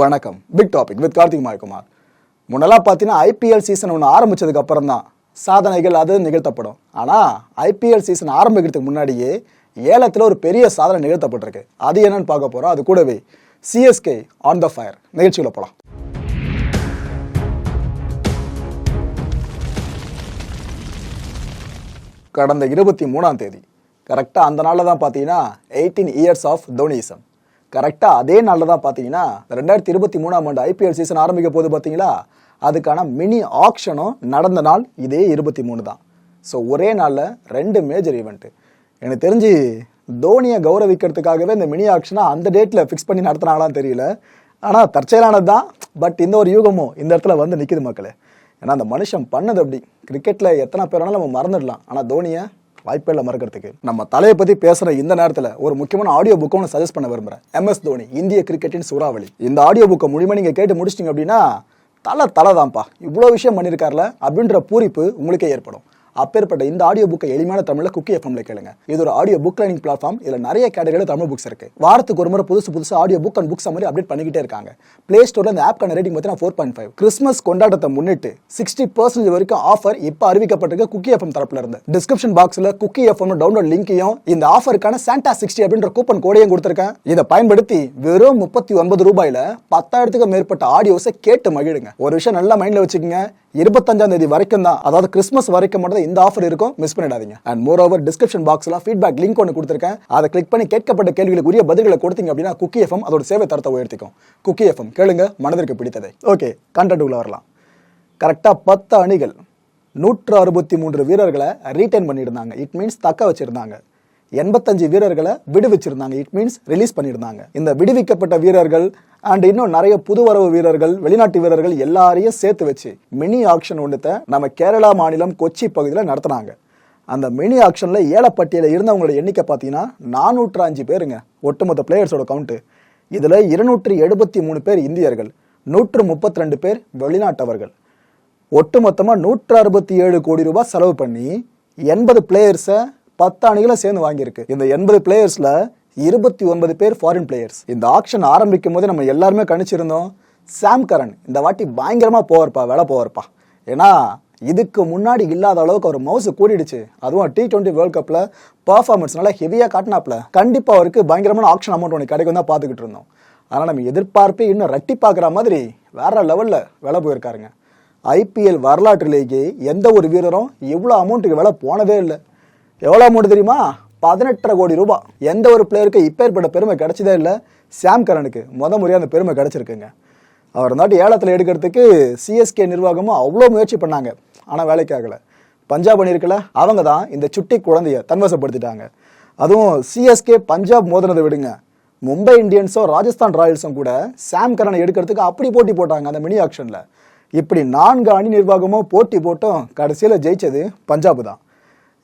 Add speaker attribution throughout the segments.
Speaker 1: வணக்கம். Big topic with Karthik Mayakumar. முன்னெல்லாம் பார்த்தீங்கன்னா ஐபிஎல் சீசன் ஒன்று ஆரம்பித்ததுக்கு அப்புறம் தான் சாதனைகள் அது நிகழ்த்தப்படும். ஆனால் ஐபிஎல் சீசன் ஆரம்பிக்கிறதுக்கு முன்னாடியே ஏலத்தில் ஒரு பெரிய சாதனை நிகழ்த்தப்பட்டிருக்கு. அது என்னன்னு பார்க்க போகிறோம் அது கூடவே சிஎஸ்கே ஆன் த ஃபயர் நிகழ்ச்சியில் போகலாம் கடந்த இருபத்தி மூணாம் தேதி. கரெக்டாக அந்த நாளில் தான் பார்த்தீங்கன்னா எயிட்டீன் இயர்ஸ் ஆஃப் தோனிசம் கரெக்டாக அதே நாளில் தான் பார்த்தீங்கன்னா ரெண்டாயிரத்தி இருபத்தி மூணாம் ஆண்டு ஐபிஎல் சீசன் ஆரம்பிக்க போது பார்த்தீங்களா அதுக்கான மினி ஆக்ஷனும் நடந்த நாள் இதே இருபத்தி மூணு தான். ஸோ ஒரே நாளில் ரெண்டு மேஜர் ஈவெண்ட்டு எனக்கு தெரிஞ்சு தோனியை கௌரவிக்கிறதுக்காகவே இந்த மினி ஆக்ஷனை அந்த டேட்டில் ஃபிக்ஸ் பண்ணி நடத்துனாங்களான்னு தெரியல. ஆனால் தற்செயலானது தான். பட் இந்த ஒரு யூகமும் இந்த இடத்துல வந்து நிற்கிது மக்களே. ஏன்னா அந்த மனுஷன் பண்ணது அப்படி. கிரிக்கெட்டில் எத்தனை பேர் வேணாலும் நம்ம மறந்துடலாம். ஆனால் தோனியை வாய்ப்பே இல்லை மறக்கிறதுக்கு. நம்ம தலையை பற்றி பேசுகிற இந்த நேரத்தில் ஒரு முக்கியமான ஆடியோ புக்கை ஒன்று சஜஸ்ட் பண்ண விரும்புகிறேன் எம்எஸ் தோனி இந்திய கிரிக்கெட்டின் சூறாவளி. இந்த ஆடியோ புக்கை முழுமையாக நீங்கள் கேட்டு முடிச்சிட்டிங்க அப்படின்னா தலை தலை தான்ப்பா இவ்வளோ விஷயம் பண்ணியிருக்காருல அப்படின்ற பூரிப்பு உங்களுக்கே ஏற்படும். அப்பேற்பட்ட இந்த ஆடியோ புக்கை எளிமையான தமிழில் குக்கி எஃப்எம்ல கேளுங்க. இது ஒரு ஆடியோ புக் லேர்னிங் பிளாட்ஃபார்ம் இதில் நிறைய கேட்டகரியில் தமிழ் புக்ஸ் இருக்கு. வாரத்துக்கு ஒரு முறை புதுசு புதுசு ஆடியோ புக் அண்ட் புக்ஸ் மாதிரி அப்டேட் பண்ணிக்கிட்டே இருக்காங்க. பிளே ஸ்டோர்ல இந்த ஆப்க்கான ரேட்டிங் பார்த்தீங்கன்னா ஃபோர் பாயிண்ட் ஃபைவ் கிறிஸ்மஸ் கொண்டாட்டத்தை முன்னிட்டு சிக்ஸ்டி பர்சன்டேஜ் வரைக்கும் ஆஃபர் இப்போ அறிவிக்கப்பட்டிருக்கு குக்கி எஃப்எம் தரப்புல இருந்து. டிஸ்கிரிப்ஷன் பாக்ஸ்ல குக்கி எஃப்எம் டவுன்லோட் லிங்கையும் இந்த ஆஃபருக்கான சாண்டா சிக்ஸ்டி அப்படின்ற கூப்பன் கோடையும் கொடுத்துருக்கேன். இதை பயன்படுத்தி வெறும் முப்பத்தி ஒன்பது ரூபாயில பத்தாயிரத்துக்கும் மேற்பட்ட ஆடியோஸை கேட்டு மகிழுங்க. ஒரு விஷயம் நல்லா மைண்ட்ல வச்சுக்கோங்க. இருபத்தஞ்சாம் தேதி வரைக்கும் தான் அதாவது கிறிஸ்மஸ் வரைக்கும் மட்டும் இந்த ஆஃபர் இருக்கும். மிஸ் பண்ணிடாதீங்க. அண்ட் மோர் ஓவர் டிஸ்கிரிப்ஷன் பாக்ஸ்ல ஃபீட்பேக் லிங்க் ஒன்று கொடுத்துருக்கேன். அதை கிளிக் பண்ணி கேட்கப்பட்ட கேள்விகளுக்கு உரிய பதில்களை கொடுத்தீங்க அப்படின்னா குக்கி எஃப்எம் அதோட சேவை தரத்தை உயர்த்திக்கும். குக்கி எஃப்எம் கேளுங்க மனதிற்கு பிடித்ததை. ஓகே கண்டென்ட் வரலாம். கரெக்டாக பத்து அணிகள் நூற்று அறுபத்தி மூன்று வீரர்களை ரீட்டைன் பண்ணியிருந்தாங்க. இட் மீன்ஸ் தக்க வச்சுருந்தாங்க. எண்பத்தஞ்சு வீரர்களை விடுவிச்சிருந்தாங்க. இட் மீன்ஸ் ரிலீஸ் பண்ணியிருந்தாங்க. இந்த விடுவிக்கப்பட்ட வீரர்கள் அண்ட் இன்னும் நிறைய புதுவரவு வீரர்கள் வெளிநாட்டு வீரர்கள் எல்லாரையும் சேர்த்து வச்சு மினி ஆக்ஷன் ஒன்றுத்த நம்ம கேரளா மாநிலம் கொச்சி பகுதியில் நடத்தினாங்க. அந்த மினி ஆக்ஷனில் ஏலப்பட்டியில் இருந்தவங்களோட எண்ணிக்கை பார்த்தீங்கன்னா நானூற்று அஞ்சு பேருங்க ஒட்டுமொத்த பிளேயர்ஸோட கவுண்ட்டு இதில் இருநூற்றி எழுபத்தி மூணு பேர் இந்தியர்கள் நூற்று முப்பத்தி ரெண்டு பேர் வெளிநாட்டவர்கள். ஒட்டுமொத்தமாக நூற்று அறுபத்தி ஏழு கோடி ரூபாய் செலவு பண்ணி எண்பது பிளேயர்ஸை பத்து அணிகளை சேர்ந்து வாங்கியிருக்கு. இந்த எண்பது பிளேயர்ஸில் இருபத்தி ஒன்பது பேர் ஃபாரின் பிளேயர்ஸ் இந்த ஆக்ஷன் ஆரம்பிக்கும் போது நம்ம எல்லாருமே கணிச்சிருந்தோம் சாம் கரன் இந்த வாட்டி பயங்கரமாக போவார்ப்பா வேலை போவார்ப்பா. ஏன்னா இதுக்கு முன்னாடி இல்லாத அளவுக்கு அவர் மவுசு கூடிடுச்சு. அதுவும் டி டுவெண்ட்டி வேர்ல்ட் கப்பில் பர்ஃபார்மன்ஸ் நல்லா ஹெவியாக காட்டினாப்ல. கண்டிப்பாக அவருக்கு பயங்கரமான ஆக்ஷன் அமௌண்ட் ஒன்று கிடைக்கும் தான் பார்த்துக்கிட்டு இருந்தோம். ஆனால் நம்ம எதிர்பார்ப்பே இன்னும் ரட்டி பார்க்குற மாதிரி வேற லெவலில் விலை போயிருக்காருங்க. ஐபிஎல் வரலாற்றிலேயே எந்த ஒரு வீரரும் இவ்வளோ அமௌண்ட்டுக்கு விலை போனதே இல்லை. எவ்வளோ அமௌண்ட் தெரியுமா? பதினெட்டரை கோடி ரூபாய் எந்த ஒரு பிளேயருக்கு இப்பேற்பட்ட பெருமை கிடைச்சதே இல்லை. சாம் கரனுக்கு முத முறையாக அந்த பெருமை கிடச்சிருக்குங்க. அவர் நாட்டு ஏலத்தில் எடுக்கிறதுக்கு சிஎஸ்கே நிர்வாகமும் அவ்வளோ முயற்சி பண்ணாங்க. ஆனால் வேலைக்கு ஆகலை. பஞ்சாப் அணியிருக்கல அவங்க தான் இந்த சுட்டி குழந்தைய தன்வசப்படுத்திட்டாங்க. அதுவும் சிஎஸ்கே பஞ்சாப் மோதினதை விடுங்க. மும்பை இந்தியன்ஸும் ராஜஸ்தான் ராயல்ஸும் கூட சாம் கரனை எடுக்கிறதுக்கு அப்படி போட்டி போட்டாங்க அந்த மினி ஆக்ஷனில். இப்படி நான்கு அணி நிர்வாகமும் போட்டி போட்டும் கடைசியில் ஜெயிச்சது பஞ்சாப் தான்.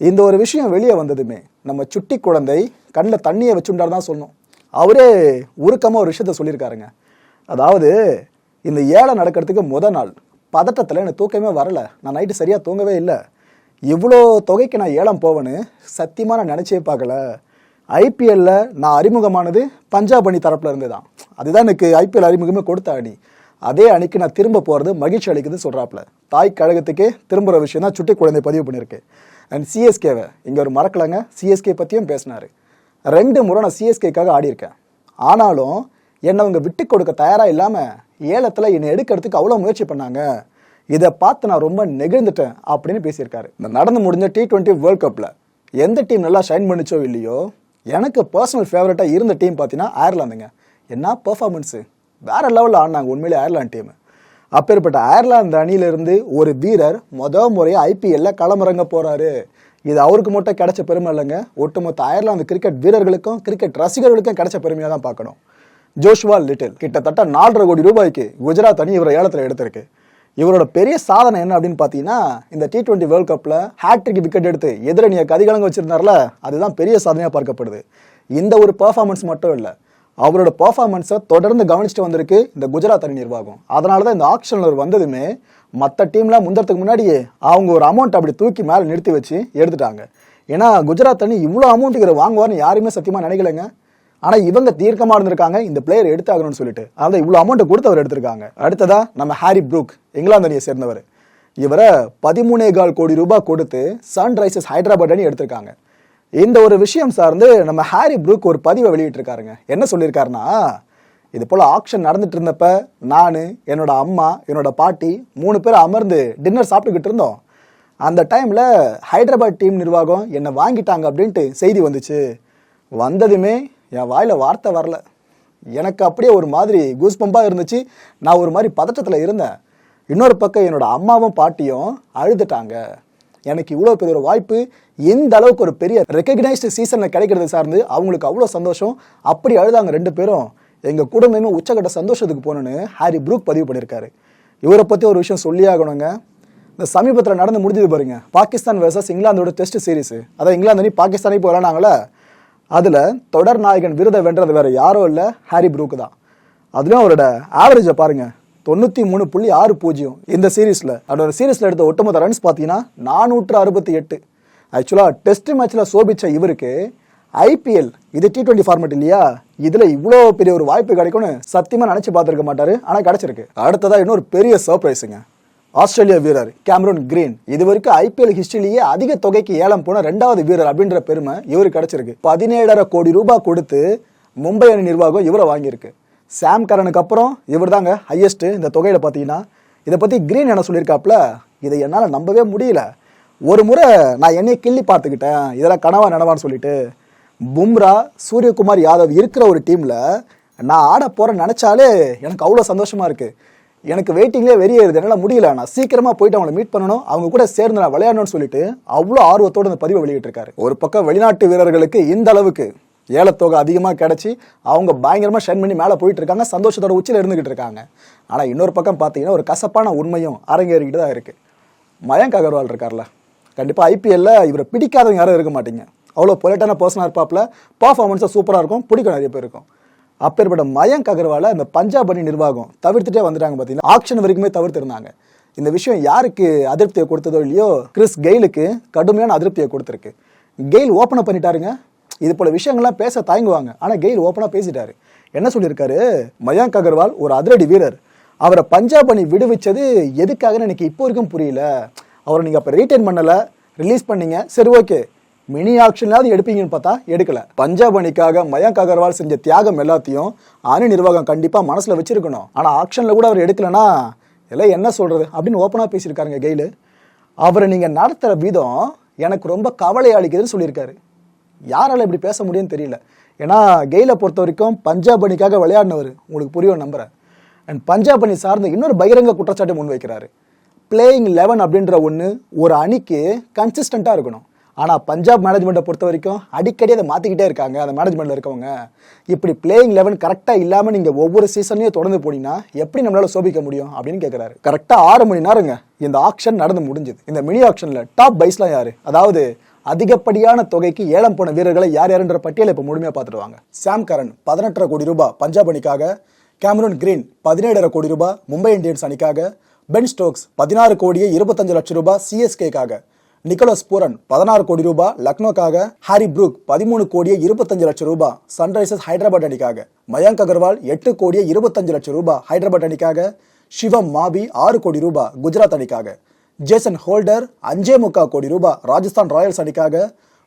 Speaker 1: இந்த ஒரு விஷயம் வெளியே வந்ததுமே. நம்ம சுட்டி குழந்தை கண்ணில் தண்ணியை வச்சுண்டார் தான் சொல்லணும். அவரே உருக்கமாக ஒரு விஷயத்த சொல்லியிருக்காருங்க. அதாவது இந்த ஏலம் நடக்கிறதுக்கு முத நாள் பதட்டத்தில் எனக்கு தூக்கமே வரலை. நான் நைட்டு சரியாக தூங்கவே இல்லை. இவ்வளோ தொகைக்கு நான் ஏலம் போவேன்னு சத்தியமாக நான் நினச்சே பார்க்கல. ஐபிஎல்ல நான் அறிமுகமானது பஞ்சாப் அணி தரப்பில் இருந்து தான் அதுதான் எனக்கு ஐபிஎல் அறிமுகமே கொடுத்த அணி. அதே அணிக்கு நான் திரும்ப போகிறது மகிழ்ச்சி அளிக்குதுன்னு சொல்கிறாப்புல தாய் கழகத்துக்கே திரும்புகிற விஷயம் தான் சுட்டி குழந்தை பதிவு பண்ணியிருக்கு. அண்ட் சிஎஸ்கேவை இங்கே ஒரு மறக்கலைங்க சிஎஸ்கே பற்றியும் பேசினார். ரெண்டு முறை நான் சிஎஸ்கேக்காக ஆடியிருக்கேன். ஆனாலும் என்னை அவங்க விட்டு கொடுக்க தயாராக இல்லாமல் ஏலத்தில் என்னை எடுக்கிறதுக்கு அவ்வளோ முயற்சி பண்ணாங்க. இதை பார்த்து நான் ரொம்ப நெகிழ்ந்துட்டேன் அப்படின்னு பேசியிருக்காரு. இந்த நடந்து முடிஞ்ச டி டுவெண்ட்டி வேர்ல்ட் கப்பில் எந்த டீம் நல்லா ஷைன் பண்ணிச்சோ இல்லையோ எனக்கு பர்சனல் ஃபேவரட்டாக இருந்த டீம் பார்த்தீங்கன்னா அயர்லாந்துங்க என்ன பர்ஃபார்மன்ஸு வேற லெவலில் ஆடினாங்க உண்மையிலே அயர்லாந்து டீம் அப்பேற்பட்ட அயர்லாந்து அணியிலிருந்து ஒரு வீரர் முத முறையாக ஐபிஎல்ல களமிறங்க போறாரு. இது அவருக்கு மட்டும் கிடைச்ச பெருமை இல்லைங்க. ஒட்டுமொத்த அயர்லாந்து கிரிக்கெட் வீரர்களுக்கும் கிரிக்கெட் ரசிகர்களுக்கும் கிடைச்ச பெருமையாக தான் பார்க்கணும். ஜோஷ்வா லிட்டில் கிட்டத்தட்ட நாலரை கோடி ரூபாய்க்கு குஜராத் அணி இவரை ஏலத்தில் எடுத்திருக்கு. இவரோட பெரிய சாதனை என்ன அப்படின்னு பார்த்தீங்கன்னா இந்த டி டுவெண்ட்டி வேர்ல்ட் கப்பில் ஹேட்ரிக் விக்கெட் எடுத்து எதிரணியை கதிகலங்க வச்சிருந்தார்ல அதுதான் பெரிய சாதனையாக பார்க்கப்படுது. இந்த ஒரு பர்ஃபார்மன்ஸ் மட்டும் இல்லை அவரோட பர்ஃபார்மன்ஸை தொடர்ந்து கவனிச்சுட்டு வந்திருக்கு இந்த குஜராத் அணி நிர்வாகம். அதனால தான் இந்த ஆக்ஷனில் வந்ததுமே மற்ற டீம்லாம் முந்தறதுக்கு முன்னாடியே அவங்க ஒரு அமௌண்ட் அப்படி தூக்கி மேலே நிறுத்தி வச்சு எடுத்துட்டாங்க. ஏன்னா குஜராத் அணி இவ்வளோ அமௌண்ட்டுக்கு வாங்குவார்னு யாருமே சத்தியமாக நினைக்கலைங்க. ஆனால் இவங்க தீர்க்கமாக இருந்திருக்காங்க இந்த பிளேயர் எடுத்தாகணும்னு சொல்லிட்டு. அதான் இவ்வளோ அமௌண்ட்டை கொடுத்து அவர் எடுத்திருக்காங்க. அடுத்ததா நம்ம ஹாரி ப்ரூக் இங்கிலாந்து அணியை சேர்ந்தவர். இவரை பதிமூணே கால் கோடி ரூபாய் கொடுத்து சன்ரைசர்ஸ் ஹைதராபாத் அணி எடுத்திருக்காங்க. இந்த ஒரு விஷயம் சார்ந்து நம்ம ஹாரி ப்ரூக் ஒரு பதிவை வெளியிட்டிருக்காருங்க. என்ன சொல்லியிருக்காருன்னா இது போல் ஆக்ஷன் நடந்துட்டு இருந்தப்ப நான் என்னோட அம்மா என்னோட பாட்டி மூணு பேர் அமர்ந்து டின்னர் சாப்பிட்டுக்கிட்டு இருந்தோம். அந்த டைமில் ஹைதராபாத் டீம் நிர்வாகம் என்னை வாங்கிட்டாங்க அப்படின்ட்டு செய்தி வந்துச்சு. வந்ததுமே என் வாயில் வார்த்தை வரல. எனக்கு அப்படியே ஒரு மாதிரி கூஸ்பம்பாக இருந்துச்சு. நான் ஒரு மாதிரி பதட்டத்தில் இருந்தேன். இன்னொரு பக்கம் என்னோட அம்மாவும் பாட்டியும் அழுதுட்டாங்க. எனக்கு இவ்வளோ பெரிய ஒரு வாய்ப்பு எந்த அளவுக்கு ஒரு பெரிய ரெக்கக்னைஸ்டு சீசனில் கிடைக்கிறது சார்ந்து அவங்களுக்கு அவ்வளோ சந்தோஷம். அப்படி அழுதாங்க ரெண்டு பேரும். எங்கள் குடும்பமே உச்சக்கட்ட சந்தோஷத்துக்கு போகணுன்னு ஹாரி ப்ரூக் பதிவு பண்ணியிருக்காரு. இவரை பற்றி ஒரு விஷயம் சொல்லி ஆகணுங்க. இந்த சமீபத்தில் நடந்து முடிஞ்சது பாருங்க. பாகிஸ்தான் வர்சஸ் இங்கிலாந்தோட டெஸ்ட் சீரிஸ் அதான் இங்கிலாந்து அணி பாகிஸ்தானே போய் விளாண்டாங்களே அதில் தொடர் நாயகன் விருதை வென்றது வேறு யாரும் இல்லை ஹாரி ப்ரூக் தான். அதுலேயும் அவரோட ஆவரேஜை பாருங்கள் தொண்ணூற்றி மூணு புள்ளி ஆறு பூஜ்ஜியம் இந்த சீரீஸில் அதோட சீரீஸில் எடுத்த ஒட்டுமொத்த ரன்ஸ் பார்த்தீங்கன்னா நானூற்று அறுபத்தி எட்டு. ஆக்சுவலாக டெஸ்ட் மேட்ச்சில் சோபிச்ச இவருக்கு ஐபிஎல் இது டி டுவெண்ட்டி ஃபார்மேட் இல்லையா? இதில் இவ்வளோ பெரிய ஒரு வாய்ப்பு கிடைக்கும்னு சத்தியமாக நினச்சி பார்த்துருக்க மாட்டார். ஆனால் கிடச்சிருக்கு. அடுத்ததாக இன்னொரு பெரிய சர்ப்ரைஸுங்க ஆஸ்திரேலியா வீரர் கேமரூன் கிரீன். இது வரைக்கும் ஐபிஎல் ஹிஸ்டரியிலேயே அதிக தொகைக்கு ஏலம் போன ரெண்டாவது வீரர் அப்படின்ற பெருமை இவருக்கு கிடைச்சிருக்கு. பதினேழரை கோடி ரூபாய் கொடுத்து மும்பை அணி நிர்வாகம் இவரை வாங்கியிருக்கு. சாம் கரனுக்கு அப்புறம் இவர் தாங்க ஹையஸ்ட்டு இந்த தொகையில் பார்த்தீங்கன்னா. இதை பற்றி கிரீன் என்ன சொல்லியிருக்காப்புல? இதை என்னால் நம்பவே முடியல. ஒரு முறை நான் என்னையே கிள்ளி பார்த்துக்கிட்டேன். இதெல்லாம் கனவா நனவான்னு சொல்லிட்டு. பும்ரா சூரியகுமார் யாதவ் இருக்கிற ஒரு டீமில் நான் ஆட போகிறேன்னு நினச்சாலே எனக்கு அவ்வளோ சந்தோஷமாக இருக்குது எனக்கு வெயிட்டிங்லேயே வெறியேறுது என்னால் முடியல. நான் சீக்கிரமாக போயிட்டு அவங்களை மீட் பண்ணணும். அவங்க கூட சேர்ந்து நான் விளையாடணும்னு சொல்லிட்டு அவ்வளோ ஆர்வத்தோட அந்த பதிவை வெளியிட்டிருக்காரு. ஒரு பக்கம் வெளிநாட்டு வீரர்களுக்கு இந்த அளவுக்கு ஏலத்தொகை அதிகமாக கிடச்சி அவங்க பயங்கரமாக ஷைன் பண்ணி மேலே போயிட்டு இருக்காங்க. சந்தோஷத்தோட உச்சியில் இருந்துகிட்டு இருக்காங்க. ஆனால் இன்னொரு பக்கம் பார்த்தீங்கன்னா ஒரு கசப்பான உண்மையும் அரங்கேறிக்கிட்டு தான் இருக்குது மயங்க் அகர்வால் இருக்கார்ல. கண்டிப்பாக ஐபிஎல்ல இவரை பிடிக்காதவங்க யாரும் இருக்க மாட்டீங்க. அவ்வளோ பொலைட்டான பர்சனாக இருப்பாப்ல. பர்ஃபார்மன்ஸாக சூப்பராக இருக்கும். பிடிக்கும் நிறைய பேர் இருக்கும். அப்பேற்பட்ட மயங்க் அகர்வாலை இந்த பஞ்சாப் அணி நிர்வாகம் தவிர்த்துட்டே வந்துட்டாங்க பார்த்தீங்கன்னா ஆக்ஷன் வரைக்குமே தவிர்த்திருந்தாங்க. இந்த விஷயம் யாருக்கு அதிருப்தியை கொடுத்ததோ இல்லையோ கிறிஸ் கெயிலுக்கு கடுமையான அதிருப்தியை கொடுத்துருக்கு. கெயில் ஓப்பனை பண்ணிட்டாருங்க. இது போல விஷயங்கள்லாம் பேச தயங்குவாங்க. ஆனால் கெயில் ஓப்பனாக பேசிட்டாரு. என்ன சொல்லியிருக்காரு? மயாங்க் அகர்வால் ஒரு அதிரடி வீரர். அவரை பஞ்சாப் அணி விடுவிச்சது எதுக்காகன்னு எனக்கு இப்போ வரைக்கும் புரியல. அவரை நீங்கள் அப்போ ரீட்டைன் பண்ணலை ரிலீஸ் பண்ணீங்க. சரி ஓகே மினி ஆக்ஷனாவது எடுப்பீங்கன்னு பார்த்தா எடுக்கல. பஞ்சாப் அணிக்காக மயங்க் அகர்வால் செஞ்ச தியாகம் எல்லாத்தையும் அணி நிர்வாகம் கண்டிப்பாக மனசில் வச்சிருக்கணும். ஆனால் ஆக்ஷனில் கூட அவர் எடுக்கலனா எல்லாம் என்ன சொல்கிறது அப்படின்னு ஓப்பனாக பேசியிருக்காருங்க கெயிலு. அவரை நீங்கள் நடத்துகிற விதம் எனக்கு ரொம்ப கவலை அளிக்குதுன்னு சொல்லியிருக்காரு. யாரால் இப்படி பேச முடியும்னு தெரியல. ஏன்னா கெயிலை பொறுத்த வரைக்கும் பஞ்சாப் அணிக்காக விளையாடினவர் உங்களுக்கு புரியும் நம்புகிறேன் அண்ட் பஞ்சாப் அணி சார்ந்த இன்னொரு பகிரங்க குற்றச்சாட்டை முன்வைக்கிறாரு. பிளேயிங் லெவன் அப்படின்ற ஒன்று ஒரு அணிக்கு கன்சிஸ்டண்ட்டாக இருக்கணும். ஆனால் பஞ்சாப் மேனேஜ்மெண்ட்டை பொறுத்த வரைக்கும் அடிக்கடி அதை மாற்றிக்கிட்டே இருக்காங்க அந்த மேனேஜ்மெண்ட்டில் இருக்கவங்க. இப்படி பிளேயிங் லெவன் கரெக்டாக இல்லாமல் நீங்கள் ஒவ்வொரு சீசன்லையும் தொடர்ந்து போனீங்கன்னா எப்படி நம்மளால் சோபிக்க முடியும் அப்படின்னு கேட்குறாரு கரெக்டாக ஆறு மணி நேரங்க இந்த ஆக்ஷன் நடந்து முடிஞ்சுது. இந்த மினி ஆக்ஷனில் டாப் பைஸ்லாம் யார்? அதாவது அதிகப்படியான தொகைக்கு ஏலம் போன வீரர்களை யார் யாருன்ற பட்டியலை இப்போ முழுமையாக பார்த்துருவாங்க சாம் கரன் பதினெட்டரை கோடி ரூபாய் பஞ்சாப் அணிக்காக கேமரூன் கிரீன் பதினேழரை கோடி ரூபாய் மும்பை இந்தியன்ஸ் அணிக்காக பென் ஸ்டோக்ஸ் பதினாறு கோடியே இருபத்தஞ்சு லட்சம் ரூபாய் சிஎஸ்கேக்காக நிக்கோலஸ் பூரன் பதினாறு கோடி ரூபாய் லக்னோக்காக ஹாரி ப்ரூக் பதிமூணு கோடியே இருபத்தஞ்சு லட்சம் ரூபாய் சன்ரைசர்ஸ் ஹைதராபாத் அணிக்காக மயங்க் அகர்வால் எட்டு கோடியே இருபத்தஞ்சு லட்சம் ரூபாய் ஹைதராபாத் அணிக்காக சிவம் மாபி ஆறு கோடி ரூபாய் குஜராத் அணிக்காக. ஜேசன் ஹோல்டர் அஞ்சே முக்கா கோடி ரூபாய் ராஜஸ்தான் ராயல்ஸ் அணிக்காக.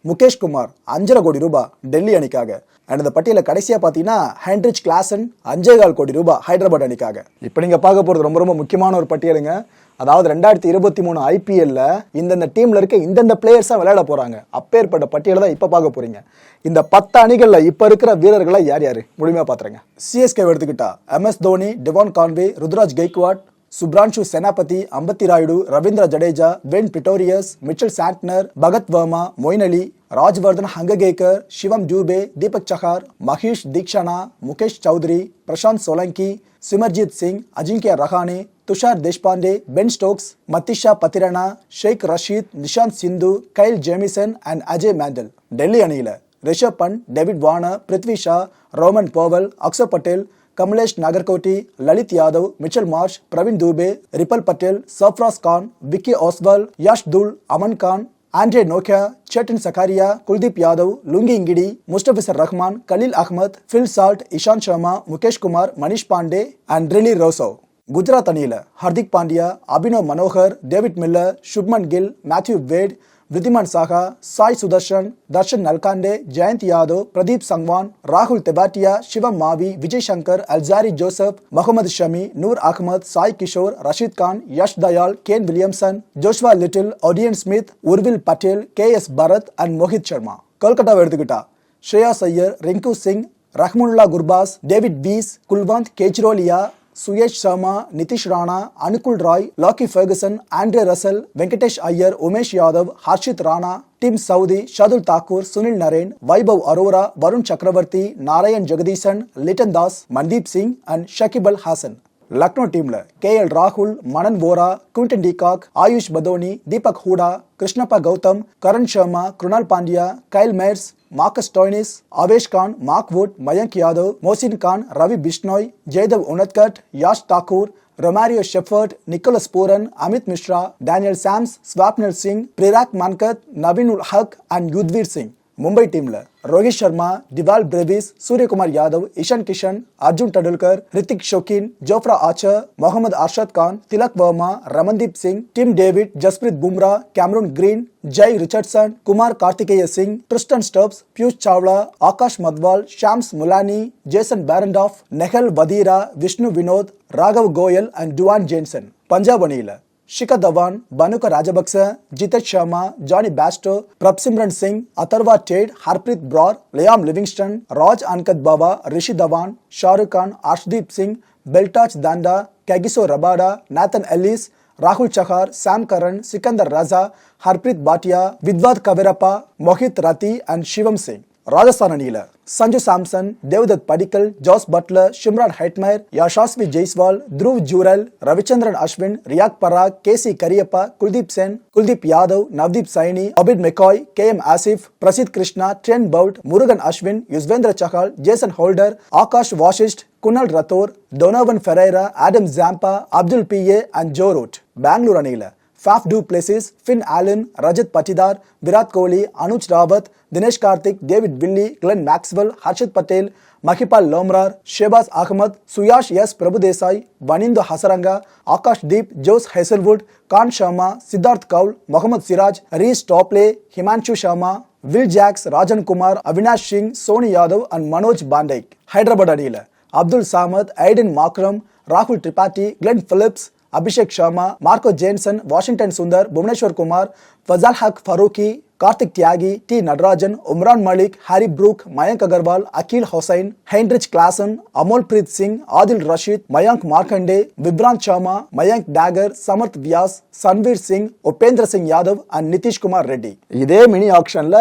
Speaker 1: முகேஷ் குமார் அஞ்சரை கோடி ரூபாய் டெல்லி அணிக்காக. அண்ட் இந்த பட்டியலில் கடைசியாக பார்த்தீங்கன்னா ஹேண்ட்ரிச் கிளாசன் அஞ்சே கால் கோடி ரூபாய் ஹைதராபாத் அணிக்காக. இப்போ நீங்கள் பார்க்க போகிறது ரொம்ப ரொம்ப முக்கியமான ஒரு பட்டியலுங்க. அதாவது ரெண்டாயிரத்தி இருபத்தி மூணு ஐபிஎல்ல இந்தந்த டீம்ல இருக்க இந்தந்த பிளேயர்ஸா விளையாட போறாங்க. அப்பேற்பட்ட பட்டியலை தான் இப்ப பார்க்க போறீங்க. இந்த பத்து அணிகளில் இப்ப இருக்கிற வீரர்களை யார் யார்? முழுமையாக பார்த்துருங்க சிஎஸ்கே எடுத்துக்கிட்டா MS Dhoni Devon Conway Ruturaj Gaikwad Subhranshu Senapati Ambati Rayudu Ravindra Jadeja Dwaine Pretorius Mitchell Santner Bhagath Varma Moeen Ali Rajvardhan Hangargekar Shivam Dube Deepak Chahar Maheesh Theekshana Mukesh Choudhary Prashant Solanki Simarjeet Singh Ajinkya Rahane Tushar Deshpande Ben Stokes Matheesha Pathirana Shaik Rasheed Nishant Sindhu Kyle Jamieson and Ajay Mandal Delhi அணியில Rishabh Pant David Warner Prithvi Shaw Rovman Powell Axar Patel Kamlesh Nagarkoti Lalit Yadav Mitchell Marsh Praveen Dubey Ripal Patel Sarfaraz Khan Vicky Ostwal Yash Dhull Aman Khan Andre Nokia Chetan Sakariya Kuldeep Yadav Lungi Ngidi Mustafizur Rahman Khaleel Ahmed Phil Salt Ishant Sharma Mukesh Kumar Manish Pandey and Rilee Rossouw. Gujarat அணியில் Hardik Pandya Abhinav Manohar David Miller Shubman Gill Matthew Wade Wriddhiman Saha Sai Sudarshan Darshan நல்காண்டே Jayant Yadav Pradeep Sangwan ராகுல் தெபாட்டியா சிவம் மாவி Vijay Shankar Alzarri Joseph Mohammed Shami Noor Ahmad Sai Kishore Rashid Khan Yash Dayal Kane Williamson Joshua Little Odean Smith Urvil Patel K S Bharat and Mohit Sharma கொல்கட்டாவை எடுத்துக்கிட்டா Shreyas Iyer Rinku Singh Rahmanullah Gurbaz David Wiese Kulwant Khejroliya Suyash Sharma Nitish Rana Anukul Roy Lockie Ferguson Andre Russell Venkatesh Iyer Umesh Yadav Harshit Rana Tim Southee Shardul Thakur Sunil Narine Vaibhav Arora Varun Chakravarthy Narayan Jagadeesan Litton Das Mandeep Singh and Shakib Al Hasan. Lucknow டீம்ல K L ராகுல் Manan Vohra Quinton de Kock Ayush Badoni Deepak Hooda Krishnappa Gowtham Karan Sharma Krunal Pandya Kyle Mayers Marcus Stoinis Avesh Khan Mark Wood Mayank Yadav Mohsin Khan Ravi Bishnoi Jaydev Unadkat Yash Thakur Romario Shepherd Nicholas Pooran Amit Mishra Daniel Sams Swapnil Singh Prerak Mankad Naveen ul Haq and Yudhvir Singh. Mumbai டீம்ல Rohit Sharma Dewald Brevis Suryakumar Yadav Ishan Kishan Arjun Tendulkar Hrithik Shokeen Jofra Archer Mohammed Arshad Khan Tilak Varma Ramandeep Singh Tim David Jasprit Bumrah Cameron Green Jhye Richardson Kumar Kartikeya Singh Tristan Stubbs Piyush Chawla Akash Madhwal Shams Mulani Jason Behrendorff Nehal Wadhera Vishnu Vinod Raghav Goyal and Duan Jansen Punjab அணியில Shikhar Dhawan Bhanuka Rajapaksa Jitesh Sharma, Jonny Bairstow, Prabhsimran Singh Atharva Taide, Harpreet Brar, Liam Livingstone, Raj Angad Bawa Rishi Dhawan, Shahrukh Khan Arshdeep Singh Baltej Dhanda, Kagiso Rabada, Nathan Ellis, Rahul Chahar Sam Curran, Sikandar Raza, Harpreet Bhatia Vidwath Kaverappa, Mohit Rathee and Shivam Singh Rajasthan அணியில Sanju Samson Devdutt Padikkal Jos Buttler Shimron Hetmyer Yashasvi Jaiswal Dhruv Jurel Ravichandran Ashwin Riyan Parag K C Cariappa Kuldeep Sen Kuldeep Yadav Navdeep Saini Obed McCoy K M Asif Prasidh Krishna Trent Boult Murugan Ashwin Yuzvendra Chahal Jason Holder Akash Vasisht Kunal Rathore Donovan Ferreira Adam Zampa Abdul P A and Joe Root. Bangalore அணியில Faf du Plessis Finn Allen Rajat Patidar Virat Kohli Anuj Rawat Dinesh Karthik David Willey Glenn Maxwell Harshal Patel Mahipal Lomror Shahbaz Ahmed Suyash S Prabhudessai Wanindu Hasaranga Akash Deep Josh Hazlewood Karn Sharma Siddharth Kaul Mohammed Siraj Reece Topley Himanshu Sharma Will Jacks Rajan Kumar Avinash Singh Sonu Yadav and Manoj Bhandage Hyderabad அணியில் Abdul Samad Aiden Markram ராகுல் Tripathi Glenn Phillips Abhishek Sharma Marco Jansen Washington Sundar Bhuvneshwar Kumar Fazal Haq Farooqi Kartik Tyagi T Natarajan Umran Malik Harry Brook Mayank Agarwal Akeal Hosein Heinrich Klaasen Anmolpreet Singh Adil Rashid Mayank Markande Vivrant Sharma Mayank Dagar Samarth Vyas Sanvir Singh Upendra Singh Yadav and Nitish Kumar Reddy. இதே mini ஆக்ஷன்ல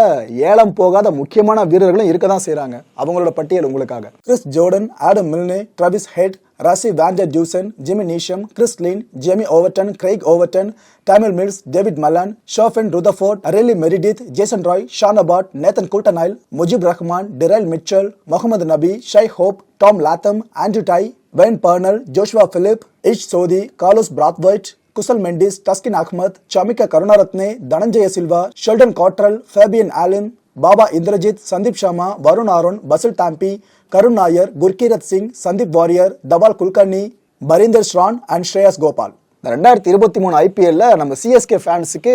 Speaker 1: ஏலம் போகாத முக்கியமான வீரர்களும் இருக்க தான் செய்றாங்க. அவங்களோட பட்டியல் உங்களுக்காக. Chris Jordan Adam Milne Travis Head Rasi van der Dusen, Jimmy Neesham, Chris Lynn, Jamie Overton, Craig Overton, Tamil Mills, David Malan, Shoffin Rutherford, Arely Meredith, Jason Roy, Sean Abbott, Nathan Coulternile, Mujib Rahman, Daryl Mitchell, Mohammad Nabi, Shai Hope, Tom Latham, Andrew Tai, Wayne Pernell, Joshua Phillip, Ish Sodhi, Carlos Brathwaite, Kusal Mendis Taskin Ahmed Chamika Karunaratne Dhananjaya Silva Sheldon Cottrell Fabian Allen Baba Indrajith Sandeep Sharma Varun Aaron Basil Thampi Karun Nair Gurkeerat Singh Sandeep Warrier Dhawal Kulkarni Barinder Sran and Shreyas Gopal. இந்த ரெண்டாயிரத்தி இருபத்தி மூணு ஐபிஎல்ல நம்ம CSK ஃபேன்ஸுக்கு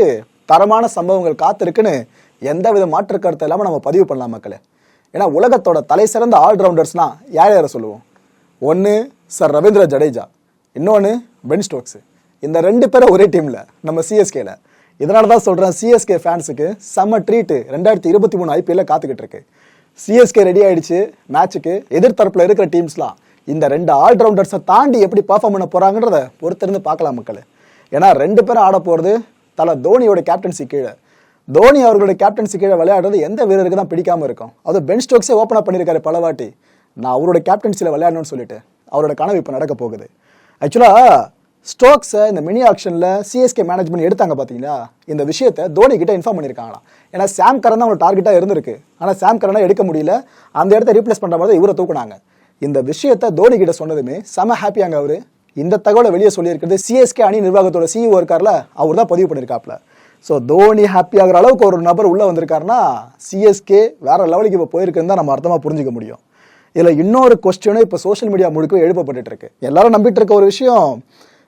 Speaker 1: தரமான சம்பவங்கள் காத்திருக்குன்னு எந்த வித மாற்று கருத்து இல்லாமல் நம்ம பதிவு பண்ணலாம் மக்களே. ஏன்னா உலகத்தோட தலை சிறந்த ஆல்ரவுண்டர்ஸ்னா யார் யாரை சொல்லுவோம்? ஒன்று சார் ரவீந்திர ஜடேஜா இன்னொன்று பென் ஸ்டோக்ஸு இந்த ரெண்டு பேரும் ஒரே டீமில் நம்ம சிஎஸ்கேல இதனால தான் சொல்கிறேன் சிஎஸ்கே ஃபேன்ஸுக்கு செம்ம ட்ரீட்டு ரெண்டாயிரத்தி இருபத்தி மூணு ஐபிஎல்ல காத்துக்கிட்டு இருக்கு. சிஎஸ்கே ரெடி ஆயிடுச்சு மேட்ச்சுக்கு எதிர்த்தரப்பில் இருக்கிற டீம்ஸ்லாம் இந்த ரெண்டு ஆல்ரவுண்டர்ஸை தாண்டி எப்படி பர்ஃபார்ம் பண்ண போகிறாங்கன்றத பொறுத்திருந்து பார்க்கலாம் மக்கள். ஏன்னா ரெண்டு பேரும் ஆட போகிறது தலை தோனியோட கேப்டன்சி கீழே. தோனி அவர்களோட கேப்டன்சி கீழே விளையாடுறது எந்த வீரருக்கு தான் பிடிக்காம இருக்கும். அது பென் ஸ்டோக்ஸே ஓப்பன் அப் பண்ணியிருக்காரு பலவாட்டி. நான் அவரோட கேப்டன்சியில் விளையாடணும்னு சொல்லிட்டு அவரோட கனவு இப்போ நடக்க போகுது. ஆக்சுவலாக ஸ்டோக்ஸை இந்த மினி ஆக்ஷனில் சிஎஸ்கே மேனேஜ்மெண்ட் எடுத்தாங்க பார்த்தீங்களா? இந்த விஷயத்தை தோனி கிட்ட இன்ஃபார்ம் பண்ணியிருக்காங்களாம். ஏன்னா சாம் கரன் தான் அவங்களோட டார்கெட்டாக இருந்திருக்கு. ஆனால் சாம் கரனை எடுக்க முடியல. அந்த இடத்த ரீப்ளேஸ் பண்ணுற மாதிரி இவரை தூக்குனாங்க. இந்த விஷயத்தை தோனி கிட்ட சொன்னதுமே செம ஹாப்பியாங்க அவர். இந்த தகவலை வெளியே சொல்லியிருக்கிறது சிஎஸ்கே அணி நிர்வாகத்தோட சிஇஓ இருக்கார்ல அவர் தான் பதிவு பண்ணியிருக்காப்ல ஸோ தோனி ஹாப்பி அளவுக்கு ஒரு நபர் உள்ளே வந்திருக்காருன்னா சிஎஸ்கே வேற லெவலுக்கு இப்போ போயிருக்குன்னு தான் நம்ம அர்த்தமாக புரிஞ்சுக்க முடியும். இதில் இன்னொரு கொஸ்டினும் இப்போ சோஷியல் மீடியா முழுக்க எழுப்பப்பட்டுட்டு இருக்கு. எல்லாரும் நம்பிட்டு இருக்க ஒரு விஷயம்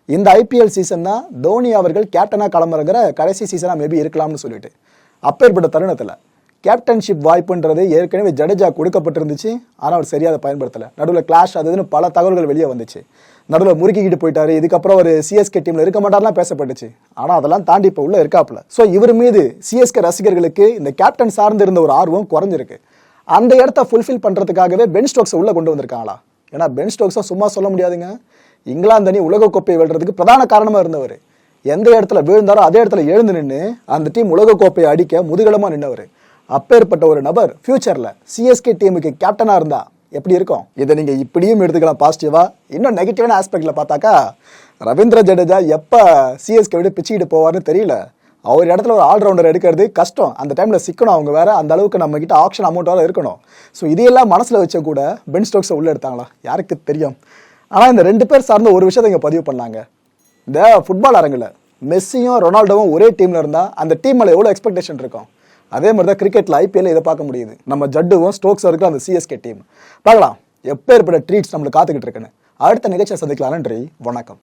Speaker 1: இந்த ஐபிஎல் சீசன் தான் தோனி அவர்கள் கேப்டனாக கிளம்புறங்கிற கடைசி சீசனாக மேபி இருக்கலாம்னு சொல்லிட்டு. அப்பேற்பட்ட தருணத்தில் கேப்டன்ஷிப் வாய்ப்புன்றது ஏற்கனவே ஜடேஜா கொடுக்கப்பட்டிருந்துச்சு. ஆனால் அவர் சரியாக பயன்படுத்தலை. நடுவில் கிளாஷ் அதுன்னு பல தகவல்கள் வெளியே வந்துச்சு. நடுவில் முறுக்கிக்கிட்டு போயிட்டாரு. இதுக்கப்புறம் ஒரு சிஎஸ்கே டீமில் இருக்க மாட்டார்லாம் பேசப்பட்டுச்சு. ஆனால் அதெல்லாம் தாண்டி இப்போ உள்ள இருக்காப்புல. ஸோ இவர் மீது சிஎஸ்கே ரசிகர்களுக்கு இந்த கேப்டன் சார்ந்து இருந்த ஒரு ஆர்வம் குறைஞ்சிருக்கு. அந்த இடத்த ஃபுல்ஃபில் பண்ணுறதுக்காகவே பென் ஸ்டோக்ஸை உள்ளே கொண்டு வந்திருக்காங்களா? ஏன்னா பென் ஸ்டோக்ஸை சும்மா சொல்ல முடியாதுங்க. இங்கிலாந்து அணி உலகக்கோப்பையை வெல்றதுக்கு பிரதான காரணமாக இருந்தவர். எந்த இடத்துல விழுந்தாரோ அதே இடத்துல எழுந்து நின்று அந்த டீம் உலகக்கோப்பையை அடிக்க முதுகலமாக நின்றவர் அப்பேற்பட்ட ஒரு நபர் ஃபியூச்சரில் சிஎஸ்கே டீமுக்கு கேப்டனாக இருந்தா எப்படி இருக்கும்? இதை நீங்கள் இப்படியும் எடுத்துக்கலாம் பாசிட்டிவா இன்னும் நெகட்டிவான ஆஸ்பெக்டில் பார்த்தாக்கா ரவீந்திர ஜடேஜா எப்போ சிஎஸ்கே விட பிச்சுக்கிட்டு போவார்னு தெரியல. அவர் இடத்துல ஒரு ஆல்ரவுண்டர் எடுக்கிறது கஷ்டம். அந்த டைமில் சிக்கணும் அவங்க வேற. அந்த அளவுக்கு நம்ம கிட்ட ஆப்ஷன் அமௌண்ட் வேறு இருக்கணும். ஸோ இதையெல்லாம் மனசில் வச்ச கூட பென் ஸ்டோக்ஸை உள்ளே எடுத்தாங்களா? யாருக்கு தெரியும்? ஆனால் இந்த ரெண்டு பேர் சார்ந்த ஒரு விஷயத்தை இங்கே பதிவு பண்ணாங்க. இந்த ஃபுட்பால் அரங்கில் மெஸ்ஸியும் ரொனால்டோவும் ஒரே டீமில் இருந்தால் அந்த டீம் மேலே எவ்வளோ எக்ஸ்பெக்டேஷன் இருக்கும்? அதே மாதிரி தான் கிரிக்கெட்டில் ஐபிஎல் இதை பார்க்க முடியுது. நம்ம ஜட்டுவும் ஸ்டோக்ஸும் இருக்கிற அந்த சிஎஸ்கே டீம் பார்க்கலாம். எப்பேற்பட்ட ட்ரீட்ஸ் நம்மளுக்கு காத்துக்கிட்டு இருக்குன்னு. அடுத்த நிகழ்ச்சியை சந்திக்கலாம் நன்றி. வணக்கம்.